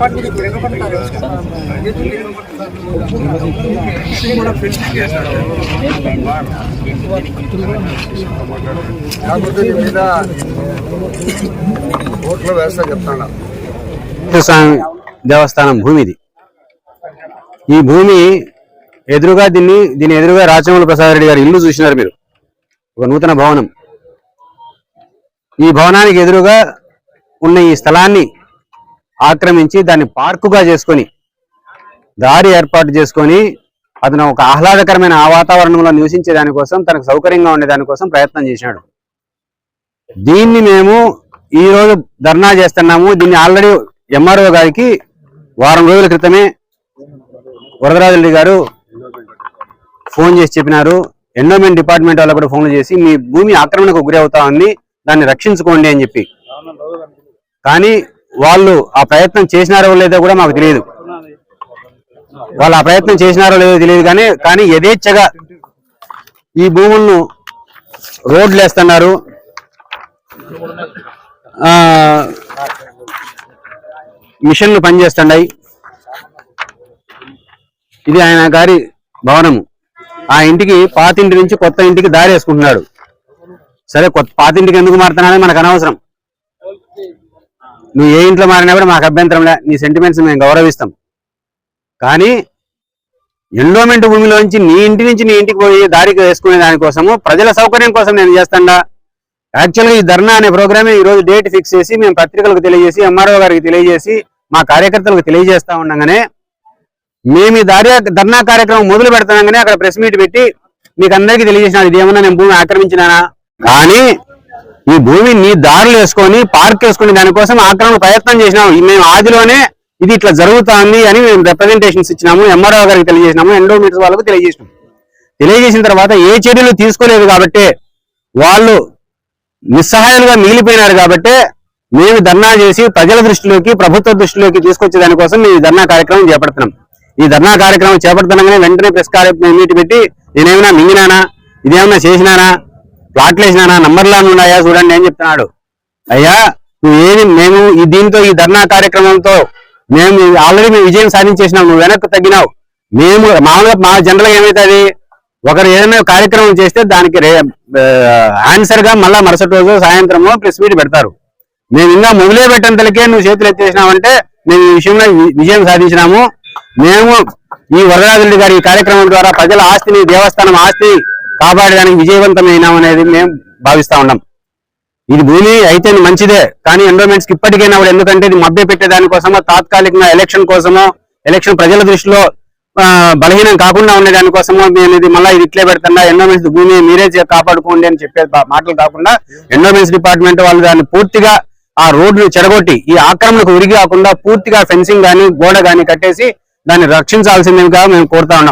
కాకపోతే మీద చెప్తాను స్వామి దేవస్థానం భూమి ఇది ఈ భూమి ఎదురుగా దీన్ని దీని ఎదురుగా రాజమౌళి ప్రసాద్ రెడ్డి గారి ఇల్లు చూసినారు మీరు. ఒక నూతన భవనం. ఈ భవనానికి ఎదురుగా ఉన్న ఈ స్థలాన్ని ఆక్రమించి దాన్ని పార్కుగా చేసుకొని దారి ఏర్పాటు చేసుకొని అతను ఒక ఆహ్లాదకరమైన ఆ వాతావరణంలో నివసించే దానికోసం తనకు సౌకర్యంగా ఉండే దానికోసం ప్రయత్నం చేసినాడు దీన్ని మేము ఈ రోజు ధర్నా చేస్తున్నాము. దీన్ని ఆల్రెడీ ఎంఆర్ఓ గారికి వారం రోజుల క్రితమే వరదరాజరెడ్డి గారు ఫోన్ చేసి చెప్పినారు. ఎండోమెంట్ డిపార్ట్మెంట్ వాళ్ళు కూడా ఫోన్లు చేసి మీ భూమి ఆక్రమణకు గురి అవుతా ఉంది దాన్ని రక్షించుకోండి అని చెప్పి. కానీ వాళ్ళు ఆ ప్రయత్నం చేసినారో లేదో కూడా మాకు తెలియదు. వాళ్ళు ఆ ప్రయత్నం చేసినారో లేదో తెలియదు కానీ కానీ యథేచ్ఛగా ఈ భూములను రోడ్లు వేస్తున్నారు మిషన్లు పనిచేస్తున్నాయి ఇది ఆయన గారి భవనము. ఆ ఇంటికి పాతింటి నుంచి కొత్త ఇంటికి దారి వేసుకుంటున్నాడు. సరే కొత్త పాతింటికి ఎందుకు మారుతున్నాడని మనకు అనవసరం. నువ్వు ఏ ఇంట్లో మారినా కూడా మాకు అభ్యంతరం లే. నీ సెంటిమెంట్స్ మేము గౌరవిస్తాం. కానీ ఎండోమెంట్ భూమిలోంచి నీ ఇంటి నుంచి నీ ఇంటికి పోయి దారికి వేసుకునే దానికోసము ప్రజల సౌకర్యం కోసం నేను చేస్తాడా. యాక్చువల్గా ఈ ధర్నా అనే ప్రోగ్రామే ఈ రోజు డేట్ ఫిక్స్ చేసి మేము పత్రికలకు తెలియజేసి ఎంఆర్ఓ గారికి తెలియజేసి మా కార్యకర్తలకు తెలియజేస్తా ఉండగానే మేము ఈ దారి ధర్నా కార్యక్రమం మొదలు పెడతానగానే అక్కడ ప్రెస్ మీట్ పెట్టి మీకు అందరికీ తెలియజేసిన ఇది ఏమన్నా నేను భూమి ఆక్రమించినానా? కానీ ఈ భూమిని దారులు వేసుకొని పార్క్ వేసుకుని దానికోసం ఆక్రమణ ప్రయత్నం చేసినాము. మేము ఆదిలోనే ఇది ఇట్లా జరుగుతోంది అని మేము రిప్రజెంటేషన్స్ ఇచ్చినాము. ఎంఆర్ఓ గారికి తెలియజేసినాము. ఎండోమీటర్స్ వాళ్ళకు తెలియజేసినాము. తెలియజేసిన తర్వాత ఏ చర్యలు తీసుకోలేదు కాబట్టి వాళ్ళు నిస్సహాయాలుగా మిగిలిపోయినారు కాబట్టి మేము ధర్నా చేసి ప్రజల దృష్టిలోకి ప్రభుత్వ దృష్టిలోకి తీసుకొచ్చే దానికోసం మేము ధర్నా కార్యక్రమం చేపడుతున్నాం. ఈ ధర్నా కార్యక్రమం చేపడుతున్నాగానే వెంటనే ప్రెస్ కార్యక్రమం మీటి పెట్టి నేనేమైనా మింగినానా? ఇదేమైనా చేసినానా? ప్లాట్లు వేసినా నంబర్లా ఉన్నాయా? చూడండి అని చెప్తున్నాడు? అయ్యా నువ్వు ఏది మేము ఈ దీంతో ఈ ధర్నా కార్యక్రమంతో మేము ఆల్రెడీ మేము విజయం సాధించేసినాం నువ్వు వెనక్కి తగ్గినావు. మేము మామూలుగా మా జనరల్ ఏమవుతుంది ఒకరు ఏదైనా కార్యక్రమం చేస్తే దానికి ఆన్సర్గా మళ్ళా మరుసటి రోజు సాయంత్రము ప్రెస్ మీట్ పెడతారు. మేము ఇంకా మొదలే పెట్టేంతలకే నువ్వు చేతులు ఎత్తేసినావంటే మేము ఈ విషయంలో విజయం సాధించినాము. మేము ఈ వరదాదుడి గారి ఈ కార్యక్రమం ద్వారా ప్రజల ఆస్తిని దేవస్థానం ఆస్తిని కాపాడడానికి విజయవంతమైనాం అనేది మేము భావిస్తా ఉన్నాం. ఇది భూమి అయితే మంచిదే కానీ ఎండోమెంట్స్కి ఇప్పటికైనా కూడా ఎందుకంటే ఇది మభ్య పెట్టే దానికోసమో తాత్కాలికంగా ఎలక్షన్ కోసమో ఎలక్షన్ ప్రజల దృష్టిలో బలహీనం కాకుండా ఉండే దానికోసమో మేము ఇది మళ్ళీ ఇది ఇట్లే పెడుతున్నా ఎండోమెంట్స్ భూమి మీరే కాపాడుకోండి అని చెప్పే మాటలు కాకుండా ఎండోమెంట్స్ డిపార్ట్మెంట్ వాళ్ళు దాన్ని పూర్తిగా ఆ రోడ్లు చెడగొట్టి ఈ ఆక్రమణకు ఉరిగి కాకుండా పూర్తిగా ఫెన్సింగ్ గాని గోడ కానీ కట్టేసి దాన్ని రక్షించాల్సిందిగా మేము కోరుతా ఉన్నాం.